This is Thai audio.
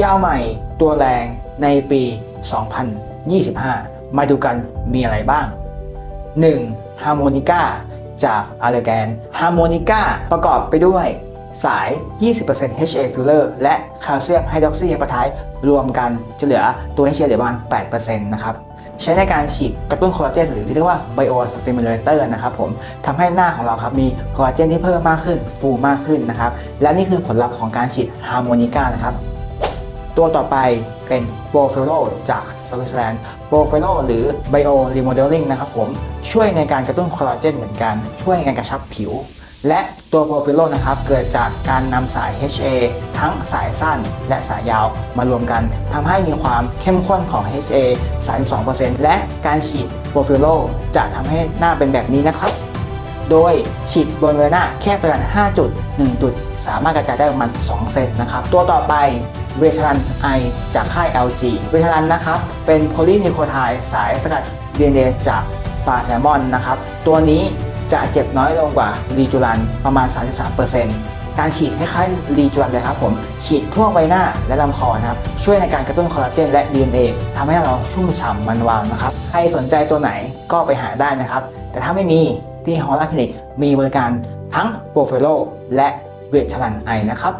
ยาวใหม่ตัวแรงในปี 2025 มาดูกันมีอะไรบ้าง 1. ฮาร์โมนิก้าจากอาร์แกนฮาร์โมนิก้าประกอบไปด้วยสาย 20% HA filler และแคลเซียมไฮดรอกซีเอปไทด์รวมกันจะเหลือตัว HA เหลือประมาณ 8%นะครับ ใช้ในการฉีดกระตุ้นคอลลาเจนหรือที่เรียกว่า Bio Stimulator นะครับผมทำให้หน้าของเราครับมีคอลลาเจนที่เพิ่มมากขึ้นฟูมากขึ้นนะครับ และนี่คือผลลัพธ์ของการฉีดฮาร์โมนิก้านะครับ ตัวต่อไปเป็นโบเฟโลจากสวิตเซอร์แลนด์โบเฟโลหรือ Bio Remodeling นะครับผมช่วยในการกระตุ้นคอลลาเจนเหมือนกัน ช่วยในการกระชับผิว และตัวโบเฟโลนะครับเกิดจากการนำสาย HA ทั้งสายสั้นและสายยาวมารวมกันทำให้มีความเข้มข้นของ HA 32%และการฉีดโบเฟโลจะทำให้หน้าเป็นแบบนี้นะครับ โดยฉีดบนใบหน้าแค่ประมาณ 5 จุด 1 จุด สามารถกระจายได้ประมาณ 2 เซนนะครับ ตัวต่อไปเวทรันไอจากค่าย LG เวทรันนะครับ เป็นโพลีนิโคไทด์สายสกัด DNA จากปลาแซลมอนนะครับ ตัวนี้จะเจ็บน้อยลงกว่ารีจูรันประมาณ 33%การฉีดคล้ายๆรีจูรันเลยครับผม ฉีดทั่วใบหน้าและลำคอนะครับ ช่วยในการกระตุ้นคอลลาเจนและ DNA ทำให้เราชุ่มฉ่ำมันวาวนะครับ ใครสนใจตัวไหนก็ไปหาได้นะครับ แต่ถ้าไม่มี ที่ฮอลลาคลินิกมีบริการทั้งโปรเฟโลและเวชลันไอนะครับ